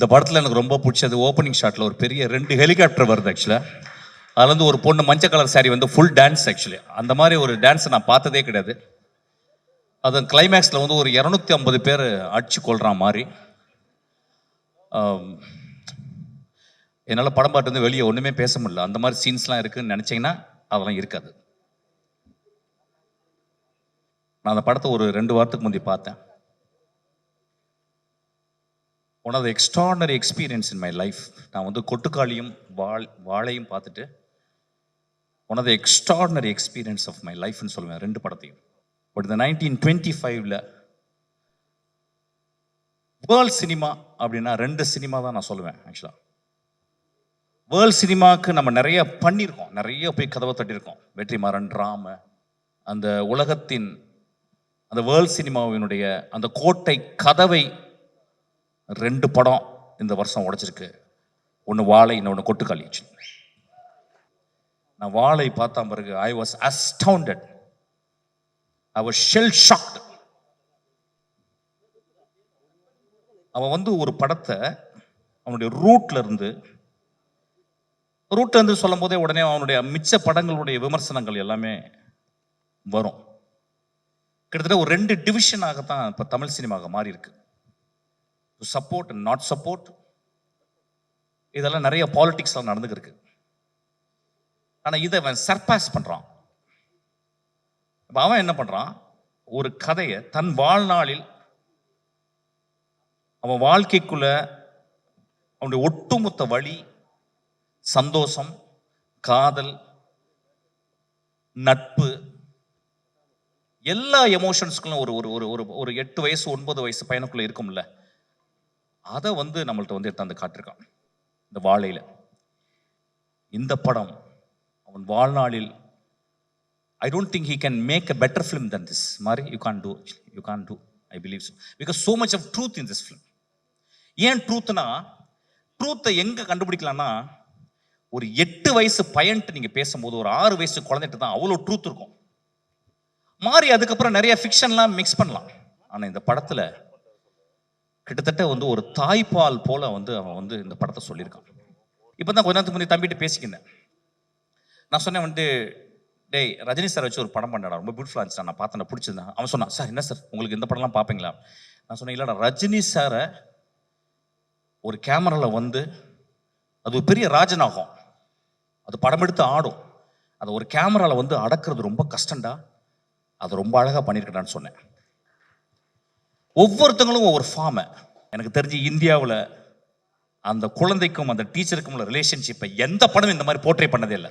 இந்த படத்தில் எனக்கு ரொம்ப பிடிச்சது ஓப்பனிங் ஷாட்டில் ஒரு பெரிய ரெண்டு ஹெலிகாப்டர் வருது ஆக்சுவலாக அதில் வந்து ஒரு பொண்ணு மஞ்சள் கலர் சாரி வந்து ஃபுல் டான்ஸ் ஆக்சுவலி அந்த மாதிரி ஒரு டான்ஸை நான் பார்த்ததே கிடையாது. அது கிளைமேக்ஸில் வந்து ஒரு இரநூத்தி ஐம்பது பேர் அடிச்சு கொள்கிற மாதிரி. என்னால் படம் பாட்டு வந்து வெளியே ஒன்றுமே பேச முடியல. அந்த மாதிரி சீன்ஸ்லாம் இருக்குன்னு நினச்சிங்கன்னா அதெல்லாம் இருக்காது. நான் அந்த படத்தை ஒரு ரெண்டு வாரத்துக்கு முந்தைய பார்த்தேன். One of the extraordinary experience in my life நான் வந்து கொட்டுக்காளியும் வாழ் வாழையும் பார்த்துட்டு one of the extraordinary experience of my லைஃப்னு சொல்லுவேன் ரெண்டு படத்தையும். பட் இந்த நைன்டீன் டுவெண்ட்டி ஃபைவ்ல வேர்ல்ட் சினிமா அப்படின்னா ரெண்டு சினிமா தான் நான் சொல்லுவேன் ஆக்சுவலாக வேர்ல்ட் சினிமாவுக்கு நம்ம நிறைய பண்ணியிருக்கோம் நிறைய போய் கதவை தட்டியிருக்கோம். வெற்றிமாறன் ராம அந்த உலகத்தின் அந்த வேர்ல்ட் சினிமாவினுடைய அந்த கோட்டை கதவை ரெண்டு படம் இந்த வருஷம் உடைச்சிருக்கு. ஒன்று வாழை இன்னொன்று கொட்டுக்காளி நான் வாழை பார்த்தா பிறகு I was astounded I was shell shocked அவன் வந்து ஒரு படத்தை அவனுடைய ரூட்ல இருந்து ரூட்ல இருந்து சொல்லும் போதே உடனே அவனுடைய மிச்ச படங்களுடைய விமர்சனங்கள் எல்லாமே வரும். கிட்டத்தட்ட ஒரு ரெண்டு டிவிஷனாக தான் இப்போ தமிழ் சினிமாவாக மாறி இருக்குது to support and not support இதெல்லாம் நிறைய பாலிடிக்ஸ்லாம் நடந்துக்கிருக்கு. ஆனால் இதை அவன் சர்பாஸ் பண்ணுறான் இப்போ அவன் என்ன பண்ணுறான் ஒரு கதையை தன் வாழ்நாளில் அவன் வாழ்க்கைக்குள்ள அவனுடைய ஒட்டுமொத்த வழி சந்தோஷம் காதல் நட்பு எல்லா எமோஷன்ஸ்களும் ஒரு ஒரு ஒரு ஒரு ஒரு எட்டு வயசு ஒன்பது வயசு பையனுக்குள்ளே இருக்கும்ல. அதை வந்து நம்மள்ட்ட வந்து எடுத்தாந்து காட்டிருக்கான். இந்த வாழையில். இந்த படம் அவன் வாழ்நாளில் I don't think he can make a better film than this மாதிரி you can't do you can't do I believe so because so much of truth in this film ஏன் ட்ரூத்னா ட்ரூத்தை எங்கே கண்டுபிடிக்கலாம்னா ஒரு எட்டு வயசு பையன்ட்டு நீங்கள் பேசும்போது ஒரு ஆறு வயசு குழந்தைகிட்ட தான் அவ்வளோ ட்ரூத் இருக்கும். மாறி அதுக்கப்புறம் நிறைய ஃபிக்ஷன்லாம் மிக்ஸ் பண்ணலாம். ஆனால் இந்த படத்தில் கிட்டத்தட்ட வந்து ஒரு தாய்ப்பால் போல வந்து அவன் வந்து இந்த படத்தை சொல்லியிருக்கான். இப்போ தான் கொஞ்ச நேரத்துக்கு முன்னாடி தம்பிட்டு பேசிக்கினேன் நான் சொன்னேன் வந்து டேய் ரஜினி சார் வச்சு ஒரு படம் பண்ணடா ரொம்ப பியூட்டிஃபுல்லாக இருந்துச்சு. நான் பார்த்தேன் பிடிச்சிருந்தேன். அவன் சொன்னான் சார் என்ன சார்? உங்களுக்கு இந்த படம்லாம் பார்ப்பீங்களா? நான் சொன்னேன் இல்லைடா ரஜினி சாரை ஒரு கேமராவில் வந்து அது ஒரு பெரிய ராஜனாகும். அது படம் எடுத்து ஆடும். அதை ஒரு கேமராவில் வந்து அடக்கிறது ரொம்ப கஷ்டம்டா. அது ரொம்ப அழகாக பண்ணியிருக்கடான்னு சொன்னேன். ஒவ்வொருத்தங்களும் ஒவ்வொரு ஃபார்மை எனக்கு தெரிஞ்சு இந்தியாவில் அந்த குழந்தைக்கும் அந்த டீச்சருக்கும் உள்ள ரிலேஷன்ஷிப்பை எந்த படமும் இந்த மாதிரி போர்ட்ரே பண்ணதே இல்லை.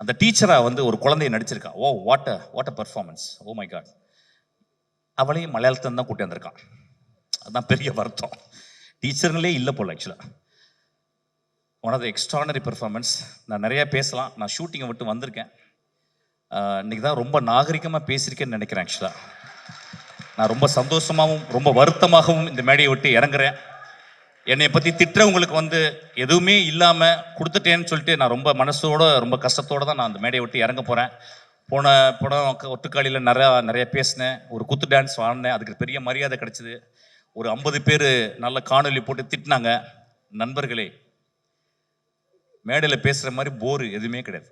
அந்த டீச்சராக வந்து ஒரு குழந்தைய நடிச்சிருக்கா. ஓ what a what a performance oh my god அவளையும் மலையாளத்தில் தான் கூட்டி வந்திருக்கான். அதுதான் பெரிய வருத்தம். டீச்சருங்களே இல்லை போல் ஆக்சுவலாக one of the extraordinary performance நான் நிறையா பேசலாம். நான் ஷூட்டிங்கை விட்டு வந்திருக்கேன். இன்றைக்கி இன்னைக்கு தான் ரொம்ப நாகரிகமாக பேசியிருக்கேன்னு நினைக்கிறேன் ஆக்சுவலாக நான் ரொம்ப சந்தோஷமாகவும் ரொம்ப வருத்தமாகவும் இந்த மேடையை விட்டு இறங்குறேன். என்னை பற்றி திட்டுறவங்களுக்கு வந்து எதுவுமே இல்லாமல் கொடுத்துட்டேன்னு சொல்லிட்டு நான் ரொம்ப மனசோட ரொம்ப கஷ்டத்தோடு தான் நான் அந்த மேடையை விட்டு இறங்க போகிறேன் போன படம் ஒட்டுக்காளியில் நிறையா நிறைய பேசினேன். ஒரு குத்து டான்ஸ் ஆடினேன். அதுக்கு பெரிய மரியாதை கிடச்சிது. ஒரு ஐம்பது பேர் நல்ல காணொலி போட்டு திட்டினாங்க. நண்பர்களே மேடையில் பேசுகிற மாதிரி போர் எதுவுமே கிடையாது.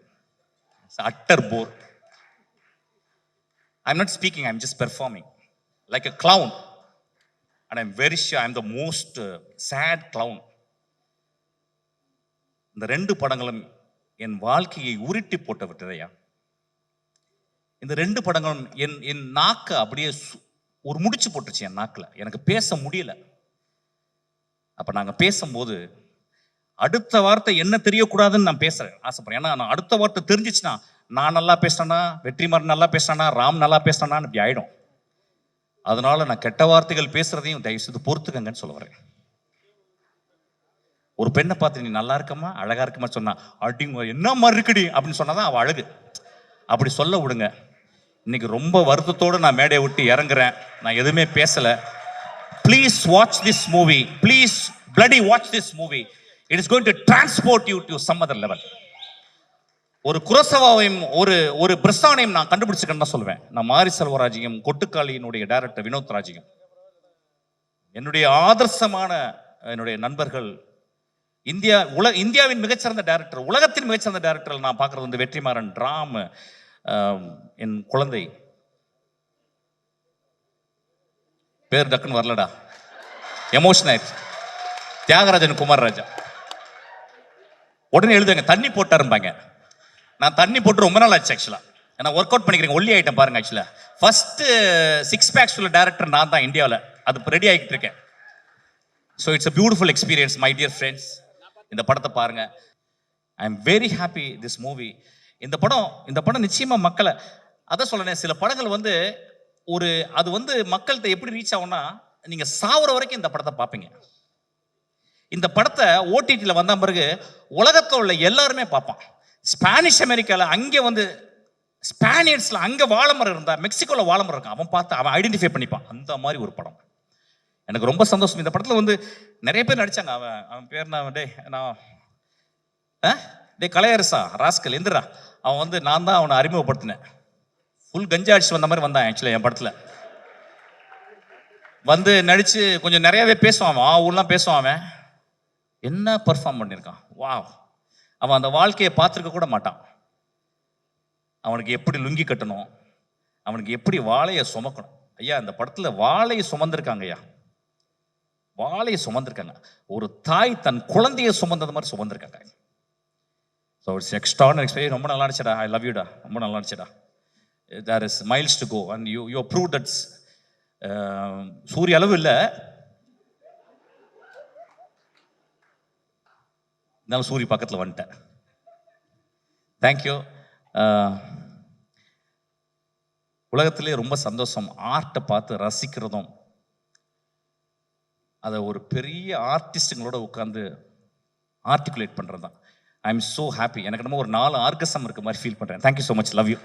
Utter bore. I'm not speaking I'm just performing like a clown. And I'm very sure I'm the most uh, sad clown. இந்த ரெண்டு படங்களும் என் வாழ்க்கையை உருட்டி போட்டு விட்டதையா இந்த ரெண்டு படங்களும் என் என் நாக்கை அப்படியே சு- ஒரு முடிச்சு போட்டுருச்சு என் நாக்கில். எனக்கு பேச முடியல. அப்போ நாங்கள் பேசும்போது அடுத்த வார்த்தை என்ன தெரியக்கூடாதுன்னு நான் பேசுறேன் ஆசைப்படுறேன். ஏன்னா நான் அடுத்த வார்த்தை தெரிஞ்சிச்சுன்னா நான் நல்லா பேசினேன்னா வெற்றிமாறன் நல்லா பேசுகிறேன்னா ராம் நல்லா பேசுகிறேன்னா இப்படி ஆயிடும். அதனால நான் கெட்ட வார்த்தைகள் பேசுறதையும் தயவு செய்து பொறுத்துக்கங்கன்னு சொல்ல வரேன். ஒரு பெண்ணை பார்த்து நீ நல்லா இருக்கமா அழகா இருக்கமா சொன்னா அடிங்க என்ன மாதிரி இருக்குடி? அப்படின்னு சொன்னாதான் அவள் அழகு. அப்படி சொல்ல விடுங்க. இன்னைக்கு ரொம்ப வருத்தத்தோடு நான் மேடையை விட்டு இறங்குறேன். நான் எதுவுமே பேசல. Please watch this movie please bloody watch this movie it is going to transport you to some other level ஒரு குரசவாவையும் ஒரு ஒரு பிரஸ்தானையும் நான் கண்டுபிடிச்சிருக்கேன்னு தான் சொல்லுவேன் நான் மாரி செல்வராஜையும் கொட்டுக்காளியினுடைய டைரக்டர் வினோத் ராஜையும். என்னுடைய ஆதர்சமான என்னுடைய நண்பர்கள் இந்தியா உல இந்தியாவின் மிகச்சிறந்த டைரக்டர் உலகத்தின் மிகச்சிறந்த டைரக்டர் நான் பார்க்குறது வந்து வெற்றிமாறன் ராம் என் குழந்தை. பேர் டக்குன்னு வரலடா. எமோஷன் ஆயிடுச்சு. தியாகராஜன் குமார் ராஜா. உடனே எழுதுங்க தண்ணி போட்டாரும்பாங்க. நான் தண்ணி போட்டு ரொம்ப நாள் ஆச்சு ஆக்சுவலாக ஏன்னா ஒர்க் அவுட் பண்ணிக்கிறேன் ஒல்லி ஐட்டம் பாருங்க ஆக்சுவலாக ஃபஸ்ட்டு சிக்ஸ் பேக்ஸ் உள்ள டேரக்டர் நான் தான் இந்தியாவில். அது ரெடி ஆகிட்டு இருக்கேன். So it's a beautiful experience my dear friends இந்த படத்தை பாருங்க. I am very happy this movie இந்த படம் இந்த படம் நிச்சயமாக மக்களை அதான் சொல்றேன் சில படங்கள் வந்து ஒரு அது வந்து மக்கள்கிட்ட எப்படி ரீச் ஆகும்னா நீங்கள் சாவுற வரைக்கும் இந்த படத்தை பார்ப்பீங்க. இந்த படத்தை ஓடிடியில் வந்த பிறகு உலகத்தில் உள்ள எல்லாருமே பார்ப்பான். ஸ்பானிஷ் அமெரிக்காவில் அங்கே வந்து ஸ்பானியர்ஸில் அங்கே வாழமரம் இருந்தால் மெக்சிகோவில் வாழமரம் இருக்கான். அவன் பார்த்து அவன் ஐடென்டிஃபை பண்ணிப்பான். அந்த மாதிரி ஒரு படம். எனக்கு ரொம்ப சந்தோஷம். இந்த படத்தில் வந்து நிறைய பேர் நடித்தாங்க அவன் அவன் பேர் நான் டே நான் ஆ? டே கலையரசா? ராஸ்கல் எந்திரா? அவன் வந்து நான் தான் அவனை அறிமுகப்படுத்தினேன். ஃபுல் கஞ்சா அடிச்சு வந்த மாதிரி வந்தான் ஆக்சுவலாக என் படத்தில். வந்து நடித்து கொஞ்சம் நிறையவே பேசுவான் அவன். ஊர்லாம் பேசுவான் அவன். என்ன பெர்ஃபார்ம் பண்ணியிருக்கான் வா அவன் அந்த வாழ்க்கையை பார்த்துருக்க கூட மாட்டான். அவனுக்கு எப்படி லுங்கி கட்டணும் அவனுக்கு எப்படி வாழையை சுமக்கணும். ஐயா இந்த படத்தில் வாழையை சுமந்திருக்காங்க ஐயா. வாழையை சுமந்திருக்காங்க. ஒரு தாய் தன் குழந்தையை சுமந்தது மாதிரி சுமந்திருக்காங்க. ஸோ இட்ஸ் எக்ஸ்ட்ரானரி எக்ஸ்பீரியன் ரொம்ப நல்லா இருந்துச்சுடா. ஐ லவ் யூடா ரொம்ப நல்லா இருந்துச்சுடா. There is miles to go and you you prove that's சூரிய அளவு இல்லை. இருந்தாலும் சூரிய பக்கத்தில் வந்துட்டேன். தேங்க்யூ உலகத்திலே ரொம்ப சந்தோஷம். ஆர்ட்டை பார்த்து ரசிக்கிறதும் அதை ஒரு பெரிய ஆர்டிஸ்ட்டுங்களோட உட்காந்து ஆர்டிகுலேட் பண்ணுறது தான் ஐ எம் ஸோ ஹாப்பி எனக்கு என்னமோ ஒரு நாலு ஆர்கசம் இருக்க மாதிரி ஃபீல் பண்ணுறேன் thank you so much love you